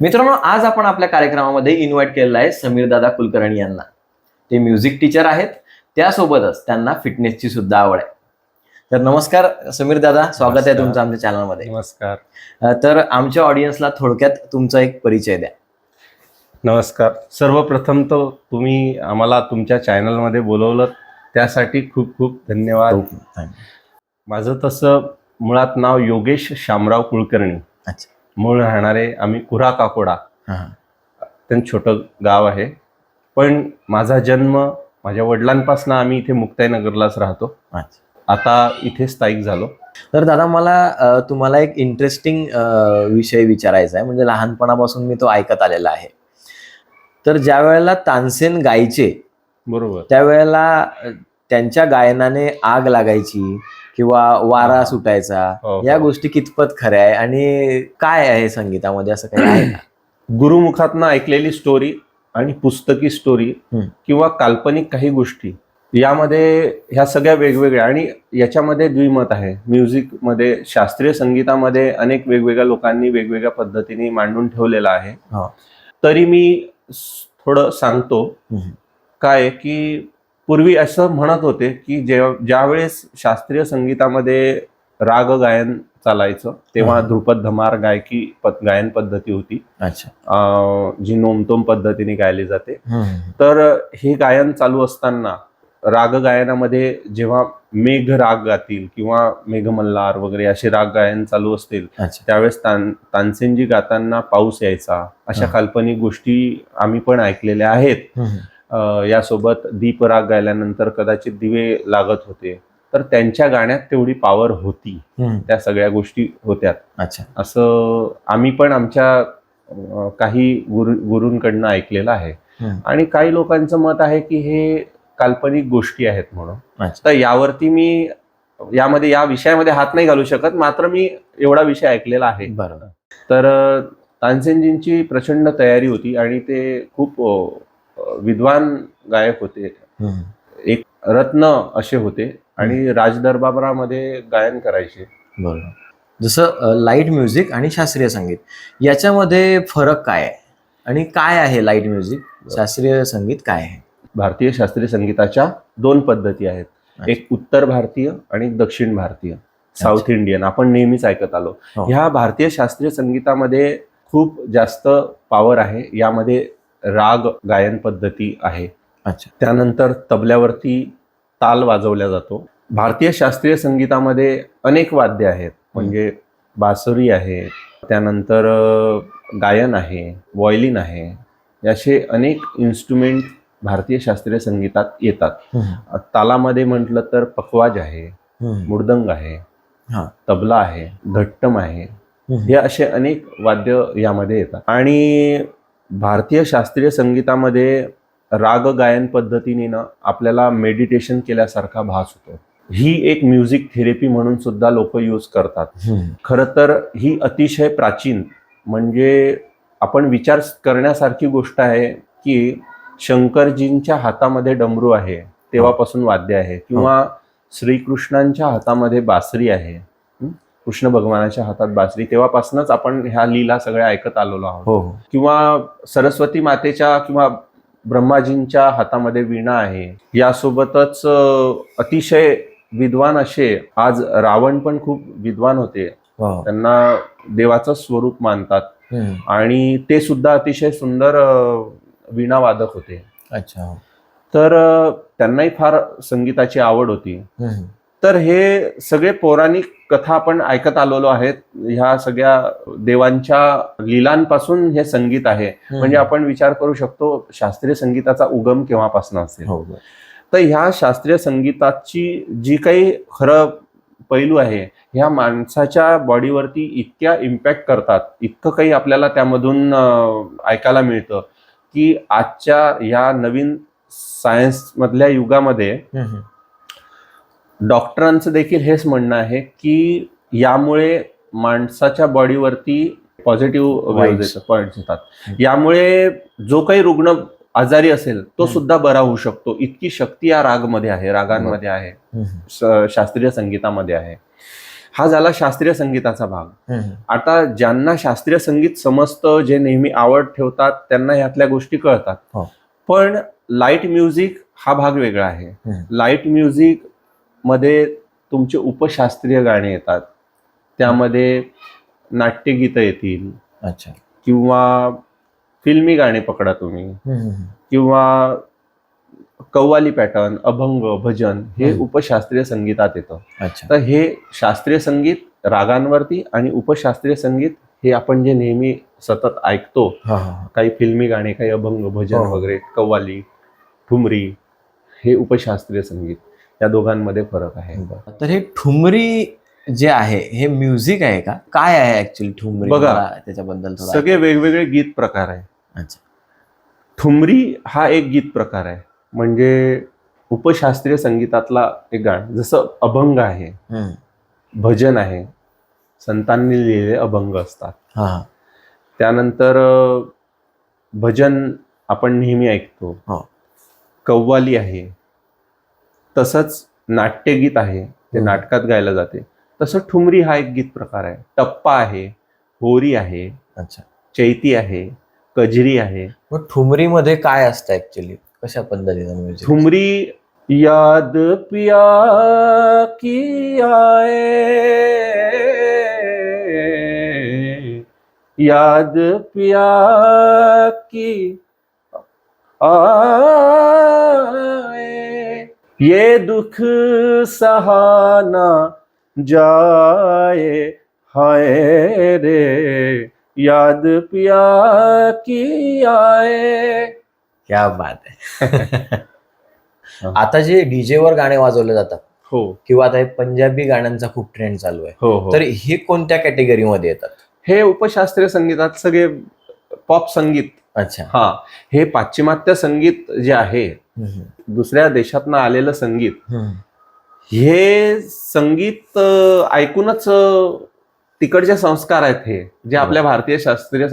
मित्रांनो आज आपण आपल्या कार्यक्रमामध्ये इन्व्हाइट केलेलं आहे समीर दादा कुलकर्णी यांना. ते म्युझिक टीचर आहेत. त्यासोबतच त्यांना फिटनेसची सुद्धा आवड आहे. तर नमस्कार समीर दादा स्वागत आहे. तुमचं आमच्या चॅनलमध्ये नमस्कार. तर आमच्या ऑडियन्सला थोडक्यात तुमचा एक परिचय द्या. नमस्कार. सर्वप्रथम तर तुम्ही आम्हाला तुमच्या चॅनलमध्ये बोलवलं. त्यासाठी खूप खूप धन्यवाद. माझं तसं मुळात नाव योगेश शामराव कुलकर्णी. अच्छा. मूळ राहणारे आम्ही कुरा काकोडा हा. अत्यंत छोटं गाव आहे. पण माझा जन्म माझ्या वडिलांपासून आम्ही इथे मुक्ताईनगरलाच राहतो. आता इथे स्थायिक झालो. तर दादा मला तुम्हाला एक इंटरेस्टिंग विषय विचारायचा आहे. म्हणजे लहानपणापासून मी तो ऐकत आलेला आहे. तर ज्या वेळेला तानसेन गायचे बरोबर. त्यावेळेला त्यांच्या गायनाने आग लागायची किंवा वारा. सुटायचा हो, या हो. गोष्टी कितपत खऱ्या आहे आणि काय आहे संगीतामध्ये असं काही आहे गुरुमुखातनं ऐकलेली स्टोरी आणि पुस्तकी स्टोरी. किंवा काल्पनिक काही गोष्टी यामध्ये ह्या सगळ्या वेगवेगळ्या आणि याच्यामध्ये द्विमत आहे म्युझिकमध्ये शास्त्रीय संगीतामध्ये अनेक वेगवेगळ्या लोकांनी वेगवेगळ्या पद्धतीने मांडून ठेवलेलं आहे हो. तरी मी थोडं सांगतो. काय की पूर्वी असं म्हणत होते की जे ज्यावेळेस शास्त्रीय संगीतामध्ये राग गायन चालायचं तेव्हा. ध्रुपद धमार गायकी गायन पद्धती होती अच्छा जी नोमतोम पद्धतीने गायली जाते. तर हे गायन चालू असताना राग गायनामध्ये जेव्हा मेघ राग गातील किंवा मेघमल्हार वगैरे असे राग गायन चालू असतील त्यावेळेस तान तानसेनजी गाताना पाऊस यायचा अशा. काल्पनिक गोष्टी आम्ही पण ऐकलेल्या आहेत यासोबत दीप राग गायल्यानंतर कदाचित दिवे लागत होते. तर त्यांच्या गाण्यात तेवढी पॉवर होती. त्या सगळ्या गोष्टी होत्या अच्छा. असं आम्ही पण आमच्या काही गुरु गुरूंकडनं ऐकलेलं आहे. आणि काही लोकांचं मत आहे की हे काल्पनिक गोष्टी आहेत म्हणून. तर यावरती मी यामध्ये या विषयामध्ये हात नाही घालू शकत मात्र मी एवढा विषय ऐकलेला आहे. बरोबर. तर तानसेनजींची प्रचंड तयारी होती आणि ते खूप विद्वान गायक होते. एक रत्न असे होते आणि राजदरबारामध्ये गायन करायचे. बरोबर. जसं लाइट म्युझिक आणि शास्त्रीय संगीत याच्यामध्ये फरक काय आहे? आणि काय आहे लाइट म्युझिक शास्त्रीय संगीत काय आहे? भारतीय शास्त्रीय संगीताच्या दोन पद्धती आहेत. एक उत्तर भारतीय आणि दक्षिण भारतीय. साऊथ इंडियन आपण नेहमीच ऐकत आलो. हो. ह्या भारतीय शास्त्रीय संगीतामध्ये खूप जास्त पॉवर आहे. यामध्ये राग गायन पद्धती आहे. अच्छा. त्यानंतर तबल्यावरती ताल वाजवला जातो. भारतीय शास्त्रीय संगीतामध्ये अनेक वाद्य आहेत. म्हणजे बासुरी आहे त्यानंतर गायन आहे वॉयलिन आहे. असे अनेक इन्स्ट्रुमेंट भारतीय शास्त्रीय संगीतात येतात. तालामध्ये म्हटलं तर पखवाज आहे हम्म. मृदंग आहे हा. तबला आहे घट्टम आहे. हे असे अनेक वाद्य यामध्ये येतात. आणि भारतीय शास्त्रीय संगीतामध्ये राग गायन पद्धतीने ना आपल्याला मेडिटेशन केल्यासारखा भास होतो ही एक म्युझिक थेरपी म्हणून सुद्धा लोक यूज करतात. खरं तर ही अतिशय प्राचीन म्हणजे आपण विचार करण्यासारखी गोष्ट आहे की शंकरजींच्या हातामध्ये डमरू आहे तेव्हापासून वाद्य आहे किंवा श्रीकृष्णांच्या हातामध्ये बासरी आहे हं? कृष्ण भगवानाच्या हातात बासरी तेव्हापासूनच आपण ह्या लीला सगळ्या ऐकत आलेलो आहोत हो हो किंवा सरस्वती मातेच्या किंवा ब्रह्माजींच्या हातामध्ये वीणा आहे यासोबतच अतिशय विद्वान असे आज रावण पण खूप विद्वान होते हो. त्यांना देवाचं स्वरूप मानतात. आणि ते सुद्धा अतिशय सुंदर अ, वीणावादक होते अच्छा. तर त्यांनाही फार संगीताची आवड होती. तर हे सगळे पौराणिक कथा आपण ऐकत आलेलो आहेत. ह्या सगळ्या देवांच्या लीलांपासून हे संगीत आहे. म्हणजे आपण विचार करू शकतो शास्त्रीय संगीताचा उगम केव्हापासून असेल? हो बरं. तर ह्या शास्त्रीय संगीताची जी काही खरं पैलू आहे ह्या माणसाच्या बॉडीवरती इतक्या इम्पॅक्ट करतात. इतकं काही आपल्याला त्यामधून ऐकायला मिळतं की आजच्या या नवीन सायन्स मधल्या युगामध्ये. डॉक्टरांचं देखील हेच म्हणणं आहे की यामुळे माणसाच्या बॉडीवरती पॉझिटिव्ह. पॉइंट्स येतात यामुळे जो काही रुग्ण आजारी असेल तो. सुद्धा बरा होऊ शकतो इतकी शक्ती या रागमध्ये आहे रागांमध्ये आहे शास्त्रीय संगीतामध्ये आहे हा झाला शास्त्रीय संगीताचा भाग. आता ज्यांना शास्त्रीय संगीत समजतं जे नेहमी आवड ठेवतात त्यांना ह्यातल्या गोष्टी कळतात हो. पण लाइट म्युझिक हा भाग वेगळा आहे. लाइट म्युझिक मध्ये तुमचे उपशास्त्रीय गाणे येतात त्यामध्ये नाट्यगीतं येतील अच्छा किंवा फिल्मी गाणे पकडा तुम्ही. किंवा कव्वाली पॅटर्न अभंग भजन हे. उपशास्त्रीय संगीतात येतं अच्छा तर हे शास्त्रीय संगीत रागांवरती आणि उपशास्त्रीय संगीत हे आपण जे नेहमी सतत ऐकतो हा, हा, हा. काही फिल्मी गाणे काही अभंग भजन हो. वगैरे कव्वाली ठुमरी हे उपशास्त्रीय संगीत या दोघांमध्ये फरक आहे. तर हे ठुमरी जे आहे हे म्युझिक आहे का? काय आहे ऍक्च्युली ठुमरी? बघा. त्याच्याबद्दल सगळे वेगवेगळे गीत प्रकार आहे. अच्छा. ठुमरी हा एक गीत प्रकार आहे. म्हणजे उपशास्त्रीय संगीतातला एक गाणं जसं अभंग आहे. भजन आहे संतांनी लिहिलेले अभंग असतात. त्यानंतर भजन आपण नेहमी ऐकतो. हो. कव्वाली आहे तसंच नाट्यगीत आहे ते. नाटकात गायलं जाते. तसं ठुमरी हा एक गीत प्रकार आहे. टप्पा आहे होरी आहे अच्छा. चैती आहे कजरी आहे. मग ठुमरी मध्ये काय असतं ऍक्च्युली कशा पद्धतीचं म्युझिक ठुमरी याद पिया की आए? याद पिया की आए ये दुख सहाना जाए हाय रे याद पिया की आए। क्या बात आहे आता जे डीजे वर गाणे वाजवले जातात हो. किंवा आता हे पंजाबी गाण्यांचा खूप ट्रेंड चालू आहे हो हो. तर हे कोणत्या कॅटेगरीमध्ये येतात? हे उपशास्त्रीय संगीतात सगळे पॉप संगीत. अच्छा. हा हे पाश्चिमात्य संगीत जे आहे. दुसऱ्या देशातनं आलेलं संगीत. हे संगीत ऐकूनच तिकडचे संस्कार आहेत हे जे आपल्या भारतीय शास्त्रीय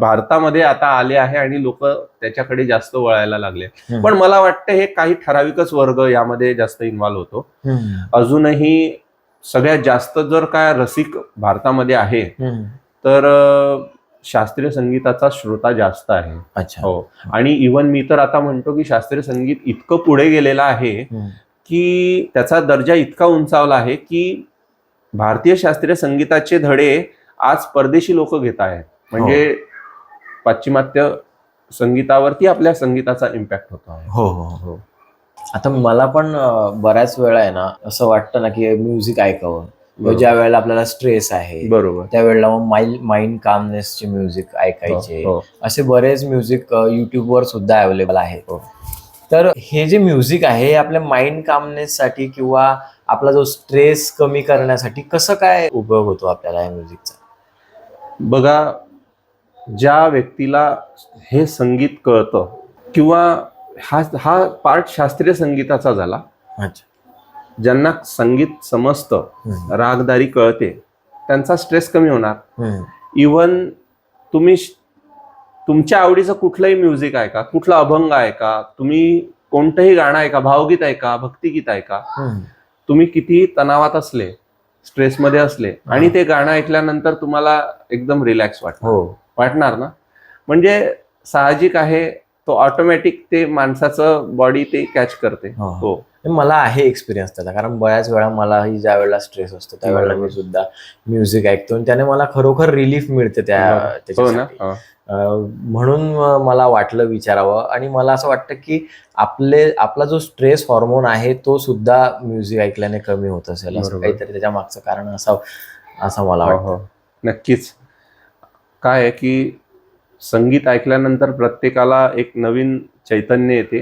भारतामध्ये आता आले आहे आणि लोक त्याच्याकडे जास्त वळायला लागले. पण मला वाटतं हे काही ठराविकच वर्ग यामध्ये जास्त इन्व्हॉल्व होतो. अजूनही सगळ्यात जास्त जर काय रसिक भारतामध्ये आहे. तर शास्त्रीय संगीताचा श्रोता जास्त आहे. अच्छा. हो. आणि इवन मी तर आता म्हणतो की शास्त्रीय संगीत इतकं पुढे गेलेलं आहे. की त्याचा दर्जा इतका उंचावला आहे की भारतीय शास्त्रीय संगीताचे धडे आज परदेशी लोक घेत आहेत. म्हणजे पाश्चिमात्य संगीतावरती आपल्या संगीताचा इम्पॅक्ट होतो हो हो हो. आता मला पण बऱ्याच वेळा आहे ना असं वाटतं ना की म्युझिक ऐकावं. किंवा ज्या वेळेला आपल्याला स्ट्रेस आहे बरोबर. त्यावेळेला मग माइंड माइंड कामनेसचे म्युझिक ऐकायचे. हो, हो. असे बरेच म्युझिक युट्यूबवर सुद्धा अवेलेबल आहे हो. तर हे जे म्युझिक आहे हे आपल्या माइंड कामनेससाठी किंवा आपला जो स्ट्रेस कमी करण्यासाठी कसं काय उपयोग होतो आपल्याला या म्युझिकचा बघा ज्या व्यक्तीला हे संगीत कळतं किंवा हा हा पार्ट शास्त्रीय संगीताचा झाला. अच्छा. ज्यांना संगीत समजतं. रागदारी कळते त्यांचा स्ट्रेस कमी होणार. इवन तुम्ही तुमच्या आवडीचं कुठलंही म्युझिक ऐका कुठला अभंग ऐका तुम्ही कोणतंही गाणं ऐका भावगीत ऐका भक्तिगीत ऐका हम्म. तुम्ही कितीही तणावात असले स्ट्रेसमध्ये असले आणि ते गाणं ऐकल्यानंतर तुम्हाला एकदम रिलॅक्स वाटणार हो. वाटणार ना? म्हणजे साहजिक आहे तो ऑटोमॅटिक ते माणसाचं बॉडी ते कॅच करते. हो. मला आहे एक्सपिरियन्स त्याचा कारण बऱ्याच वेळा मलाही ज्या वेळेला स्ट्रेस असतो त्यावेळेला मी. सुद्धा म्युझिक ऐकतो आणि त्याने मला खरोखर रिलीफ मिळते त्या हो त्याच्यासाठी. हा. म्हणून मला वाटलं विचारावं आणि मला असं वाटतं की आपले आपला जो स्ट्रेस हॉर्मोन आहे तो सुद्धा म्युझिक ऐकल्याने कमी होत असेल असं. काहीतरी त्याच्या मागचं कारण असावं असं मला हो, वाटतं. नक्कीच काय आहे की संगीत ऐकल्यानंतर प्रत्येकाला एक नवीन चैतन्य येते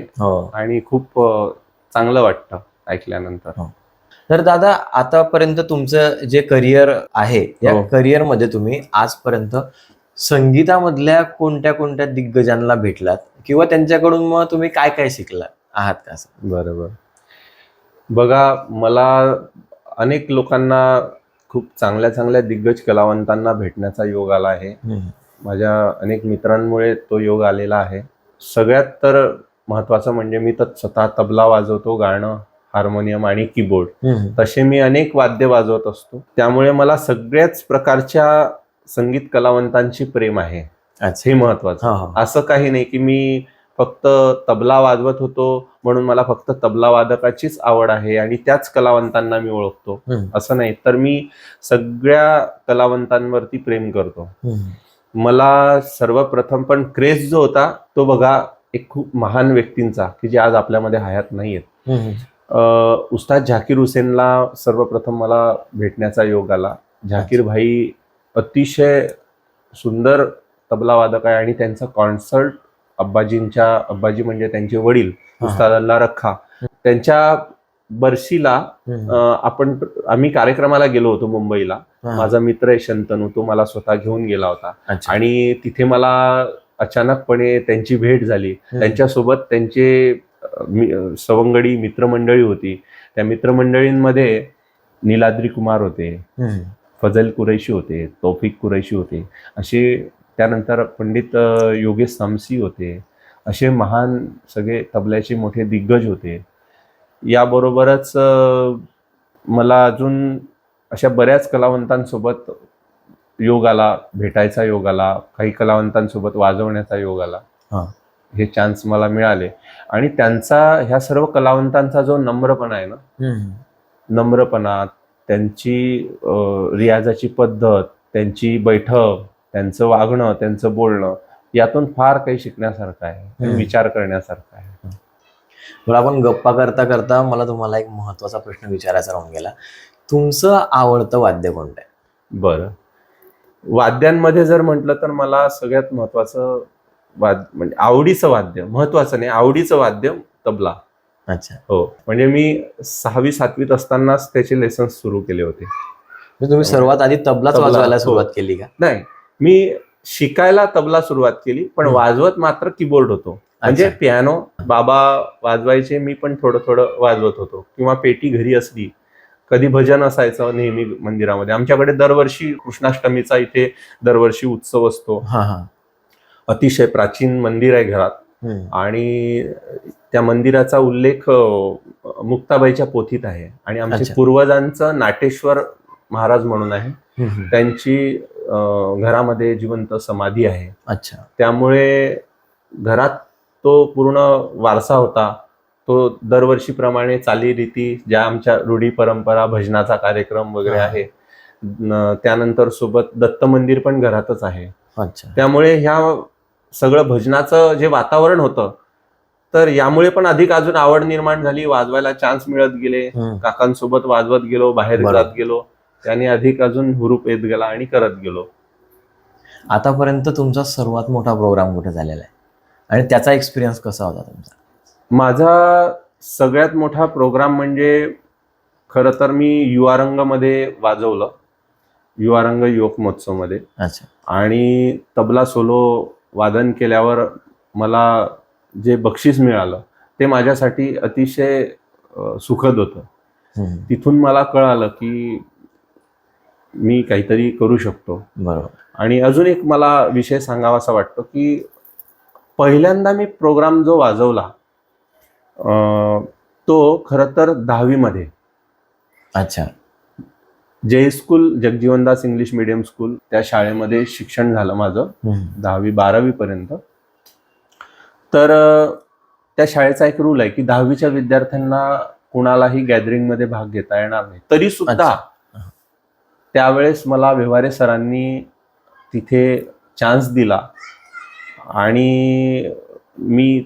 आणि खूप चांगलं वाटतं ऐकल्यानंतर. तर दादा आतापर्यंत तुमचं जे करिअर आहे या हो. करिअरमध्ये तुम्ही आजपर्यंत संगीतामधल्या कोणत्या कोणत्या दिग्गजांना भेटलात? किंवा त्यांच्याकडून मग तुम्ही काय काय शिकला आहात का असं? बरोबर. बघा मला अनेक लोकांना खूप चांगल्या चांगल्या दिग्गज कलावंतांना भेटण्याचा योग आला आहे. माझ्या अनेक मित्रांमुळे तो योग आलेला आहे. सगळ्यात तर महत्वाचं म्हणजे मी तर स्वतः तबला वाजवतो गाणं हार्मोनियम आणि कीबोर्ड. तसे मी अनेक वाद्य वाजवत असतो. त्यामुळे मला सगळ्याच प्रकारच्या संगीत कलावंतांची प्रेम आहे. हे महत्वाचं. असं काही नाही की मी फक्त तबला वाजवत होतो म्हणून मला फक्त तबला वादकाचीच आवड आहे आणि त्याच कलावंतांना मी ओळखतो. असं नाही. तर मी सगळ्या कलावंतांवरती प्रेम करतो. मला सर्वप्रथम पण क्रेज जो होता तो बघा एक खूप महान व्यक्तींचा की जे आज आपल्यामध्ये हयात हम्म. अं, उस्ताद झाकीर हुसेनला सर्वप्रथम मला भेटण्याचा योग आला. झाकीर भाई अतिशय सुंदर तबला वादक आहे आणि त्यांचा कॉन्सर्ट अब्बाजींच्या अब्बाजी म्हणजे त्यांचे वडील. उस्ताद अल्ला रखा. त्यांच्या बर्शीला आपण आम्ही कार्यक्रमाला गेलो होतो मुंबईला. माझा मित्र आहे शंतनू तो मला स्वतः घेऊन गेला होता. आणि तिथे मला अचानकपणे त्यांची भेट झाली. त्यांच्यासोबत त्यांचे सवंगडी मित्रमंडळी होती. त्या मित्रमंडळींमध्ये नीलाद्री कुमार होते. फजल कुरैशी होते तौफिक कुरैशी होते. असे त्यानंतर पंडित योगेश सामसी होते. असे महान सगळे तबल्याचे मोठे दिग्गज होते. याबरोबरच मला अजून अशा बऱ्याच कलावंतांसोबत योग आला भेटायचा योग आला काही कलावंतांसोबत वाजवण्याचा योग आला हा. चान्स मला मिळाले आणि त्यांचा ह्या सर्व कलावंतांचा जो नम्रपणा आहे ना. नम्रपणा त्यांची रियाजाची पद्धत त्यांची बैठक त्यांचं वागणं त्यांचं बोलणं यातून फार काही शिकण्यासारखं आहे. विचार करण्यासारखं आहे बरं आपण गप्पा करता करता मला तुम्हाला एक महत्त्वाचा प्रश्न विचारायचा राहून गेला तुमचं आवडतं वाद्य कोणतं आहे बरं वाद्यांमध्ये जर म्हटलं तर मला सगळ्यात महत्वाचं वाद म्हणजे आवडीचं वाद्य महत्वाचं नाही आवडीचं वाद्य तबला. अच्छा. हो. म्हणजे मी सहावी सातवीत असतानाच त्याचे लेसन्स सुरू केले होते. म्हणजे तुम्ही सर्वात आधी तबलाच तबला, वाजवायला हो. सुरुवात केली का? नाही. मी शिकायला तबला सुरुवात केली पण. वाजवत मात्र कीबोर्ड होतो. म्हणजे. पियानो बाबा वाजवायचे मी पण थोडं थोडं वाजवत होतो. किंवा पेटी घरी असली कधी भजन असायचं नेहमी मंदिरामध्ये. आमच्याकडे दरवर्षी कृष्णाष्टमीचा इथे दरवर्षी उत्सव असतो. हा हा. अतिशय प्राचीन मंदिर आहे घरात. आणि त्या मंदिराचा उल्लेख मुक्ताबाईच्या पोथीत आहे. आणि आमचे अच्छा. पूर्वजांचं नाटेश्वर महाराज म्हणून आहे. त्यांची घरामध्ये जिवंत समाधी आहे. अच्छा. त्यामुळे घरात तो पूर्ण वारसा होता. तो दरवर्षीप्रमाणे चालीरीती ज्या आमच्या रूढी परंपरा भजनाचा कार्यक्रम वगैरे. आहे त्यानंतर सोबत दत्त मंदिर पण घरातच आहे अच्छा त्यामुळे ह्या सगळं भजनाचं जे वातावरण होतं तर यामुळे पण अधिक अजून आवड निर्माण झाली वाजवायला चान्स मिळत गेले. काकांसोबत वाजवत गेलो बाहेर. जात गेलो त्याने अधिक अजून हुरूप येत गेला आणि करत गेलो आतापर्यंत तुमचा सर्वात मोठा प्रोग्राम कुठे झालेला आहे आणि त्याचा एक्सपिरियन्स कसा होता तुमचा माझा सगळ्यात मोठा प्रोग्राम म्हणजे खरं तर मी युवारंगमध्ये वाजवलं. युवारंग युवक महोत्सवमध्ये. अच्छा. आणि तबला सोलो वादन केल्यावर मला जे बक्षीस मिळालं ते माझ्यासाठी अतिशय सुखद होतं. तिथून मला कळालं की मी काहीतरी करू शकतो. बरोबर. आणि अजून एक मला विषय सांगावासा वाटतो की पहिल्यांदा मी प्रोग्राम जो वाजवला तो खरं तर दहावीमध्ये. अच्छा. जे school Jagjivandas English medium school त्या शाळेमध्ये शिक्षण झालं माझं. दहावी बारावी पर्यंत तर त्या शाळेचा एक रूल आहे की दहावीच्या विद्यार्थ्यांना कुणालाही गॅदरिंगमध्ये भाग घेता येणार नाही. तरी सुद्धा. त्यावेळेस मला व्यवहारे सरांनी तिथे चान्स दिला आणि मी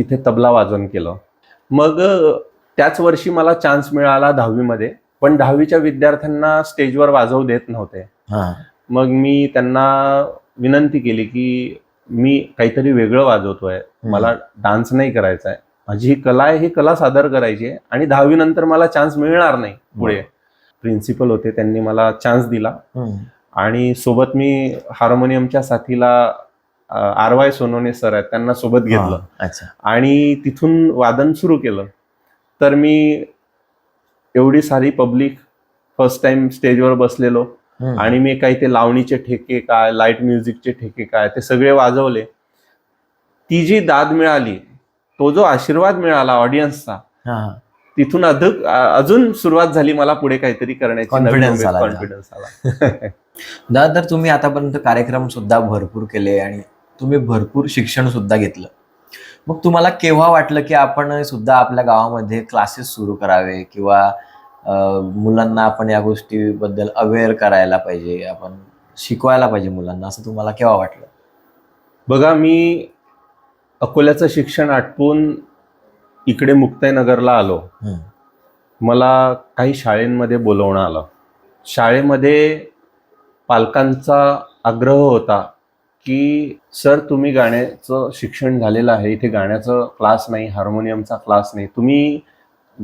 तिथे तबला वाजवण केलं. मग त्याच वर्षी मला चान्स मिळाला दहावीमध्ये पण दहावीच्या विद्यार्थ्यांना स्टेजवर वाजवू देत नव्हते. हा. मग मी त्यांना विनंती केली की मी काहीतरी वेगळं वाजवतोय. मला डान्स नाही करायचा आहे माझी ही कला आहे ही कला सादर करायची आहे. आणि दहावी नंतर मला चान्स मिळणार नाही पुढे. प्रिन्सिपल होते त्यांनी मला चान्स दिला. आणि सोबत मी हार्मोनियमच्या साथीला आर वाय सोनवणे सर आहेत त्यांना सोबत घेतलं. अच्छा. आणि तिथून वादन सुरू केलं. तर मी एवढी सारी पब्लिक फर्स्ट टाइम स्टेजवर बसलेलो. आणि मी काही ते लावणीचे ठेके काय लाइट म्युझिकचे ठेके काय ते सगळे वाजवले. ती जी दाद मिळाली तो जो आशीर्वाद मिळाला ऑडियन्सचा. तिथून अधिक अजून सुरुवात झाली मला पुढे काहीतरी करण्याची. कॉन्फिडन्स आला. दादा तर तुम्ही आतापर्यंत कार्यक्रम सुद्धा भरपूर केले आणि तुम्ही भरपूर शिक्षण सुद्धा घेतलं. मग तुम्हाला केव्हा वाटलं की आपण सुद्धा आपल्या गावामध्ये क्लासेस सुरू करावे किंवा मुलांना आपण या गोष्टीबद्दल अवेअर करायला पाहिजे आपण शिकवायला पाहिजे मुलांना असं तुम्हाला केव्हा वाटलं? बघा मी अकोल्याचं शिक्षण आटपून इकडे मुक्ताईनगरला आलो. मला काही शाळेंमध्ये बोलवणं आलं. शाळेमध्ये पालकांचा आग्रह होता की सर तुम्ही गाण्याचं शिक्षण झालेलं आहे. इथे गाण्याचं क्लास नाही हार्मोनियमचा क्लास नाही. तुम्ही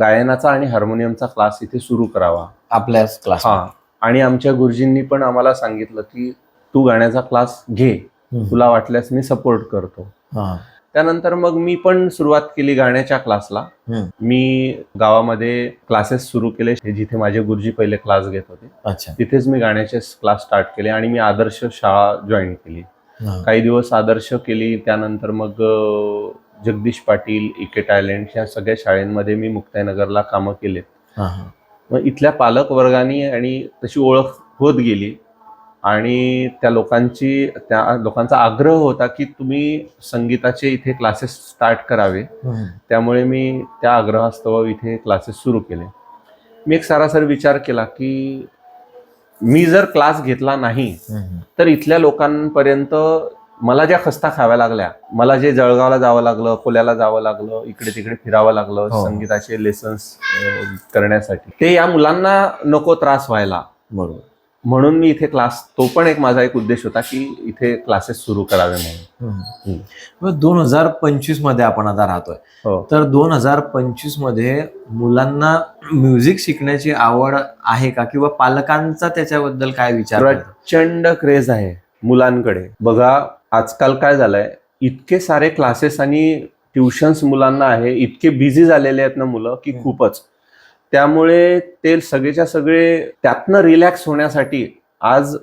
गायनाचा आणि हार्मोनियमचा क्लास इथे सुरू करावा. आपल्याच क्लास. हा. आणि आमच्या गुरुजींनी पण आम्हाला सांगितलं की तू गाण्याचा क्लास घे. तुला वाटल्यास मी सपोर्ट करतो. त्यानंतर मग मी पण सुरुवात केली गाण्याच्या क्लासला. मी गावामध्ये क्लासेस सुरू केले जिथे माझे गुरुजी पहिले क्लास घेत होते. तिथेच मी गाण्याचे क्लास स्टार्ट केले आणि मी आदर्श शाळा जॉईन केली. काही दिवस आदर्श केली त्यानंतर मग जगदीश पाटील इके टॅलेंट ह्या सगळ्या शाळेंमध्ये मी मुक्ताईनगरला कामं केले हा. मग इथल्या पालक वर्गाने आणि तशी ओळख होत गेली आणि त्या लोकांची त्या लोकांचा आग्रह होता की तुम्ही संगीताचे इथे क्लासेस स्टार्ट करावे. त्यामुळे मी त्या आग्रहास्तव इथे क्लासेस सुरू केले मी एक सरासरी विचार केला की मी जर क्लास घेतला नाही. तर इथल्या लोकांपर्यंत मला ज्या खस्ता खाव्या लागल्या मला जे जळगावला जावं लागलं अकोल्याला जावं लागलं इकडे तिकडे फिरावं लागलं हो. संगीताचे लेसन्स करण्यासाठी ते या मुलांना नको त्रास व्हायला बरोबर म्हणून मी इथे क्लास तो पण एक माझा एक उद्देश होता की इथे क्लासेस सुरू करावे म्हणून. दोन हजार पंचवीसमध्ये आपण आता राहतोय. हो. तर दोन हजार पंचवीसमध्ये मुलांना म्युझिक शिकण्याची आवड आहे का? किंवा पालकांचा त्याच्याबद्दल काय विचार? प्रचंड क्रेज आहे मुलांकडे. बघा आजकाल काय झालंय? इतके सारे क्लासेस आणि ट्युशन्स मुलांना आहे इतके बिझी झालेले आहेत ना मुलं की. खूपच. त्यामुळे ते सगळेच्या सगळे त्यातनं रिलॅक्स होण्यासाठी आज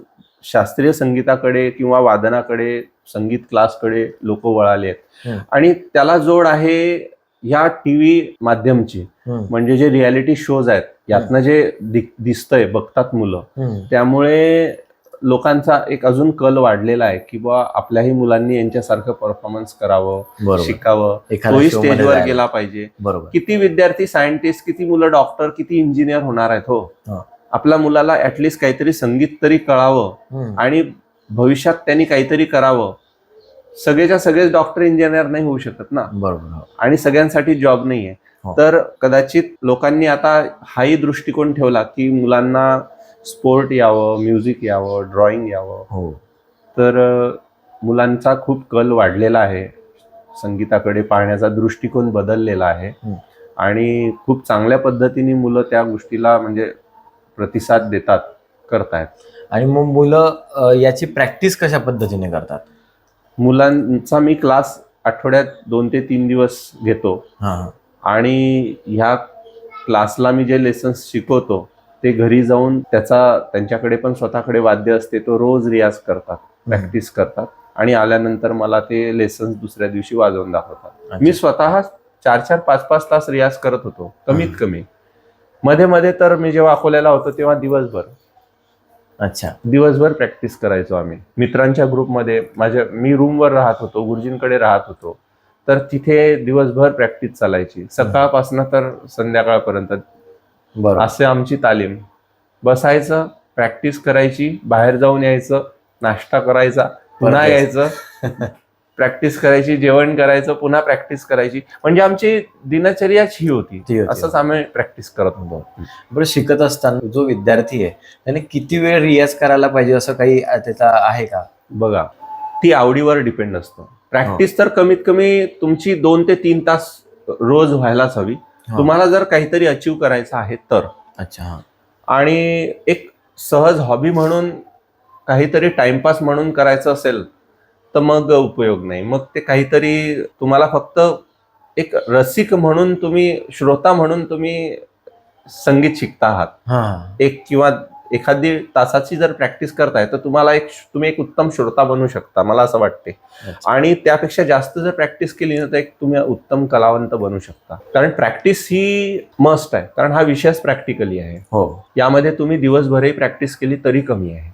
शास्त्रीय संगीताकडे किंवा वादनाकडे संगीत क्लासकडे लोक वळाले आहेत. आणि त्याला जोड आहे ह्या टीव्ही माध्यमची. म्हणजे जे रियालिटी शोज आहेत यातनं जे दिसतंय बघतात मुलं. त्यामुळे लोकांचा एक अजून कल वाढलेला आहे की बा आपल्याही मुलांनी यांच्यासारखं परफॉर्मन्स करावं शिकावं तोही स्टेजवर. गेला पाहिजे बरोबर किती विद्यार्थी सायंटिस्ट किती मुलं डॉक्टर किती इंजिनियर होणार आहेत हो. आपल्या मुलाला ऍटलिस्ट काहीतरी संगीत तरी कळावं. आणि भविष्यात त्यांनी काहीतरी करावं सगळेच्या सगळेच डॉक्टर इंजिनियर नाही होऊ शकत ना बरोबर हो. आणि सगळ्यांसाठी जॉब नाहीये हो. तर कदाचित लोकांनी आता हाही दृष्टिकोन ठेवला की मुलांना स्पोर्ट यावं म्युझिक यावं ड्रॉइंग यावं. हो. तर मुलांचा खूप कल वाढलेला आहे. संगीताकडे पाहण्याचा दृष्टिकोन बदललेला आहे. हं. आणि खूप चांगल्या पद्धतीने मुलं त्या गोष्टीला म्हणजे प्रतिसाद देतात करतायत. आणि मग मुलं याची प्रॅक्टिस कशा पद्धतीने करतात? मुलांचा मी क्लास आठवड्यात दोन ते तीन दिवस घेतो. आणि ह्या क्लासला मी जे लेसन्स शिकवतो ते घरी जाऊन त्याचा त्यांच्याकडे पण स्वतःकडे वाद्य असते तो रोज रियाज करतात प्रॅक्टिस करतात आणि आल्यानंतर मला ते लेसन्स दुसऱ्या दिवशी वाजवून दाखवतात. मी स्वतः चार चार पाच पाच तास रियाज करत होतो कमीत. कमी. मध्ये मध्ये तर मी जेव्हा अकोल्याला होतो तेव्हा दिवसभर. अच्छा. दिवसभर प्रॅक्टिस करायचो आम्ही. मित्रांच्या ग्रुपमध्ये माझ्या मी रूमवर राहत होतो गुरुजींकडे राहत होतो. तर तिथे दिवसभर प्रॅक्टिस चालायची. सकाळपासून तर संध्याकाळपर्यंत. असे आमची तालीम. बसायचं प्रॅक्टिस करायची बाहेर जाऊन यायचं नाश्ता करायचा पुन्हा यायचं प्रॅक्टिस करायची जेवण करायचं पुन्हा प्रॅक्टिस करायची. म्हणजे आमची दिनचर्याच ही होती. असंच आम्ही प्रॅक्टिस करत होतो. बरं शिकत असताना जो विद्यार्थी आहे त्याने किती वेळ रियाज करायला पाहिजे असं काही त्याचा आहे का? बघा ती आवडीवर डिपेंड असतं. हो. प्रॅक्टिस तर कमीत कमी तुमची दोन ते तीन तास रोज व्हायलाच हवी. हा. तुम्हाला जर काहीतरी अचीव करायचं आहे तर. अच्छा आणि एक सहज हॉबी म्हणून काहीतरी टाइमपास म्हणून करायचं असेल तर मग उपयोग नाही. मग ते काहीतरी तुम्हाला फक्त एक रसिक म्हणून तुम्ही श्रोता म्हणून तुम्ही संगीत शिकता आहात. हा. एक किंवा एखादी तासाची जर प्रॅक्टिस करताय तर तुम्हाला एक तुम्ही एक उत्तम श्रोता बनू शकता मला असं वाटते. आणि त्यापेक्षा जास्त जर प्रॅक्टिस केली ना तर एक तुम्ही उत्तम कलावंत बनू शकता. कारण प्रॅक्टिस ही मस्ट आहे कारण हा विषयच प्रॅक्टिकली आहे. हो. यामध्ये तुम्ही दिवसभरही प्रॅक्टिस केली तरी कमी आहे.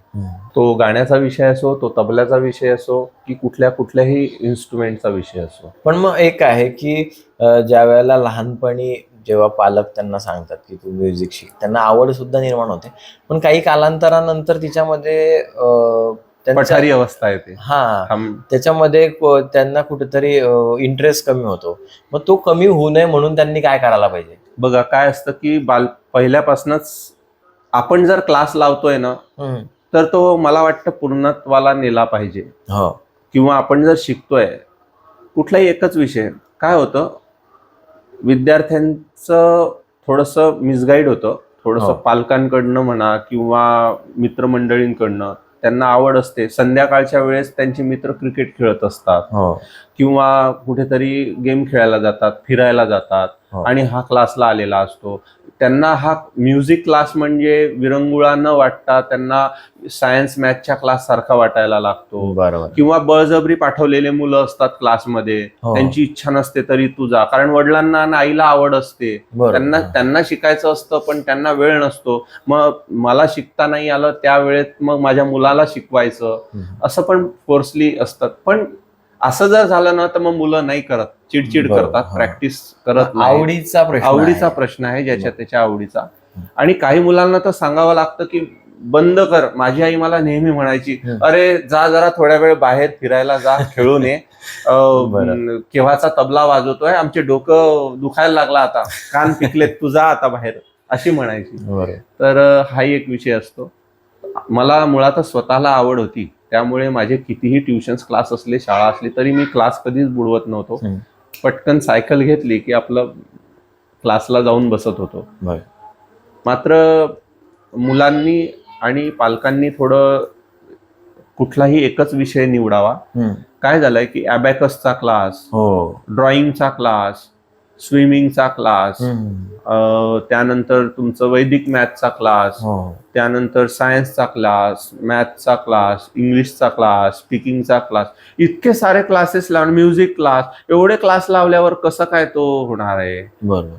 तो गाण्याचा विषय असो तो तबल्याचा विषय असो की कुठल्या कुठल्याही इन्स्ट्रुमेंटचा विषय असो. पण मग एक आहे की ज्या वेळेला लहानपणी जेव्हा पालक त्यांना सांगतात की तू म्युझिक शिक. त्यांना आवड सुद्धा निर्माण होते. पण काही कालांतरानंतर तिच्यामध्ये पठारी अवस्था येते. हा. त्याच्यामध्ये त्यांना कुठेतरी इंटरेस्ट कमी होतो. मग तो कमी होऊ नये म्हणून त्यांनी काय करायला पाहिजे? बघा काय असतं की बाल पहिल्यापासूनच आपण जर क्लास लावतोय ना. तर तो मला वाटतं पूर्णत्वाला नेला पाहिजे. हो. किंवा आपण जर शिकतोय कुठलाही एकच विषय काय होतं? विद्यार्थ्यांचं थोडंसं मिसगाईड होतं. थोडंसं हो. पालकांकडनं म्हणा किंवा मित्रमंडळींकडनं त्यांना आवड असते. संध्याकाळच्या वेळेस त्यांचे मित्र क्रिकेट खेळत असतात. हो. किंवा कुठेतरी गेम खेळायला जातात फिरायला जातात हो. आणि हा क्लासला आलेला असतो. त्यांना हा म्युझिक क्लास म्हणजे विरंगुळा न वाटता त्यांना सायन्स मॅथच्या क्लास सारखा वाटायला लागतो. बरोबर. किंवा बळजबरी पाठवलेले मुलं असतात क्लासमध्ये हो. त्यांची इच्छा नसते तरी तू जा. कारण वडिलांना आणि आईला आवड असते. त्यांना त्यांना शिकायचं असतं पण त्यांना वेळ नसतो. मग मला शिकता नाही आलं त्या वेळेत मग माझ्या मुलाला शिकवायचं. असं पण फोर्सली असतात. पण असं जर झालं ना तर मग मुलं नाही करत. चिडचिड करतात हा. प्रॅक्टिस करत आवडीचा प्रश्न आवडीचा. प्रश्न आहे ज्याच्या. त्याच्या आवडीचा. आणि काही मुलांना तर सांगावं लागतं की बंद कर. माझी आई मला नेहमी म्हणायची. अरे जा जरा थोड्या वेळ बाहेर फिरायला जा खेळून ये. केव्हाचा तबला वाजवतोय आमचे डोकं दुखायला लागला आता. कान पिकलेत तू जा आता बाहेर. अशी म्हणायची. तर हाही एक विषय असतो. मला मुळातच स्वतःला आवड होती. त्यामुळे माझे कितीही ट्युशन्स क्लास असले शाळा असली तरी मी क्लास कधीच बुडवत नव्हतो. पटकन सायकल घेतली की आपलं क्लासला जाऊन बसत होतो. मात्र मुलांनी आणि पालकांनी थोडं कुठलाही एकच विषय निवडावा. काय झालंय की अबॅकसचा क्लास हो ड्रॉइंगचा क्लास स्विमिंगचा क्लास त्यानंतर तुमचं वैदिक मॅथचा क्लास हो. त्यानंतर सायन्सचा क्लास मॅथचा क्लास इंग्लिशचा क्लास स्पीकिंगचा क्लास. इतके सारे क्लासेस लावून म्युझिक क्लास एवढे क्लास लावल्यावर कसं काय तो होणार आहे? बरोबर.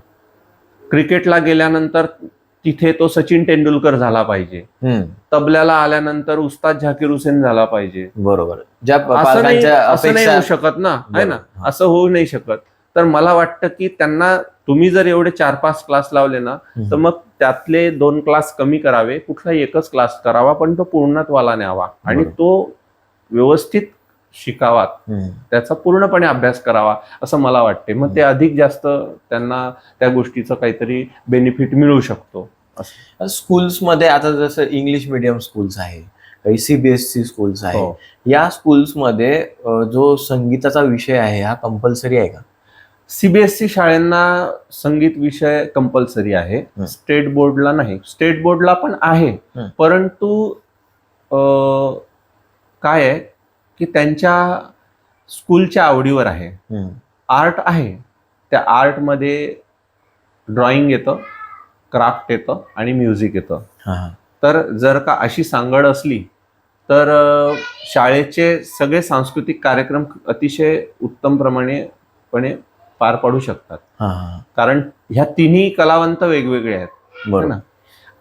क्रिकेटला गेल्यानंतर तिथे तो सचिन तेंडुलकर झाला पाहिजे. तबल्याला आल्यानंतर उस्ताद झाकीर हुसेन झाला पाहिजे. बरोबर. ज्या असं नाही होऊ शकत ना आहे ना. असं होऊ नाही शकत. तर मला वाटतं की त्यांना तुम्ही जर एवढे चार पाच क्लास लावले ना तर मग त्यातले दोन क्लास कमी करावे कुठलाही एकच क्लास करावा पण तो पूर्णत्वाला न्यावा. आणि. तो व्यवस्थित शिकावा. त्याचा पूर्णपणे अभ्यास करावा असं मला वाटते मग ते अधिक जास्त त्यांना त्या गोष्टीचं काहीतरी बेनिफिट मिळू शकतो. स्कूल्समध्ये आता जसं इंग्लिश मिडियम स्कूल्स आहे काही सीबीएसई स्कूल्स आहे हो. या स्कूल्समध्ये जो संगीताचा विषय आहे हा कंपल्सरी आहे का? सीबीएसई शाळांना संगीत विषय कंपल्सरी आहे. स्टेट बोर्डला नाही स्टेट बोर्डला पण आहे. परंतु काय आहे की त्यांच्या स्कूलच्या आवडीवर आहे. आर्ट आहे त्या आर्टमध्ये ड्रॉइंग येतं क्राफ्ट येतं आणि म्युझिक येतं. तर जर का अशी सांगड असली तर शाळेचे सगळे सांस्कृतिक कार्यक्रम अतिशय उत्तम प्रमाणे पणे पार पाडू शकतात हा, हा. कारण ह्या तिन्ही कलावंत वेगवेगळे आहेत है बरोबर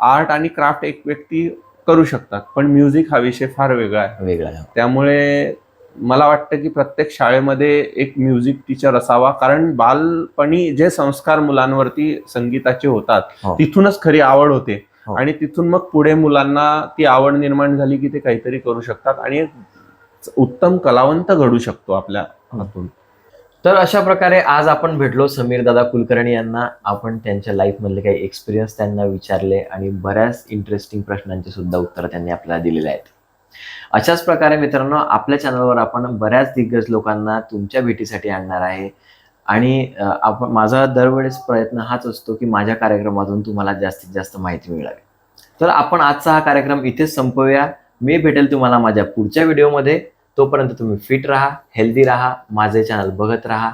आर्ट आणि क्राफ्ट एक व्यक्ती करू शकतात पण म्युझिक हा विषय फार वेगळा आहे वेगळा आहे. त्यामुळे मला वाटतं की प्रत्येक शाळेमध्ये एक म्युझिक टीचर असावा कारण बालपणी जे संस्कार मुलांवरती संगीताचे होतात हो. तिथूनच खरी आवड होते हो. आणि तिथून मग पुढे मुलांना ती आवड निर्माण झाली की ते काहीतरी करू शकतात आणि एक उत्तम कलावंत घडू शकतो आपल्या हातून तर अशा प्रकारे आज आपण भेटलो समीर दादा कुलकर्णी यांना. आपण त्यांच्या लाईफमधले काही एक्सपिरियन्स त्यांना विचारले आणि बऱ्याच इंटरेस्टिंग प्रश्नांची सुद्धा उत्तरं त्यांनी आपल्याला दिलेली आहेत. अशाच प्रकारे मित्रांनो आपल्या चॅनलवर आपण बऱ्याच दिग्गज लोकांना तुमच्या भेटीसाठी आणणार आहे. आणि आपण माझा दरवेळेस प्रयत्न हाच असतो की माझ्या कार्यक्रमातून तुम्हाला जास्तीत जास्त माहिती मिळावी. तर आपण आजचा हा कार्यक्रम इथेच संपवूया. मी भेटेल तुम्हाला माझ्या पुढच्या व्हिडिओमध्ये तोपर्यंत तुम्ही फिट राहा हेल्दी राहा माझे चॅनल बघत राहा.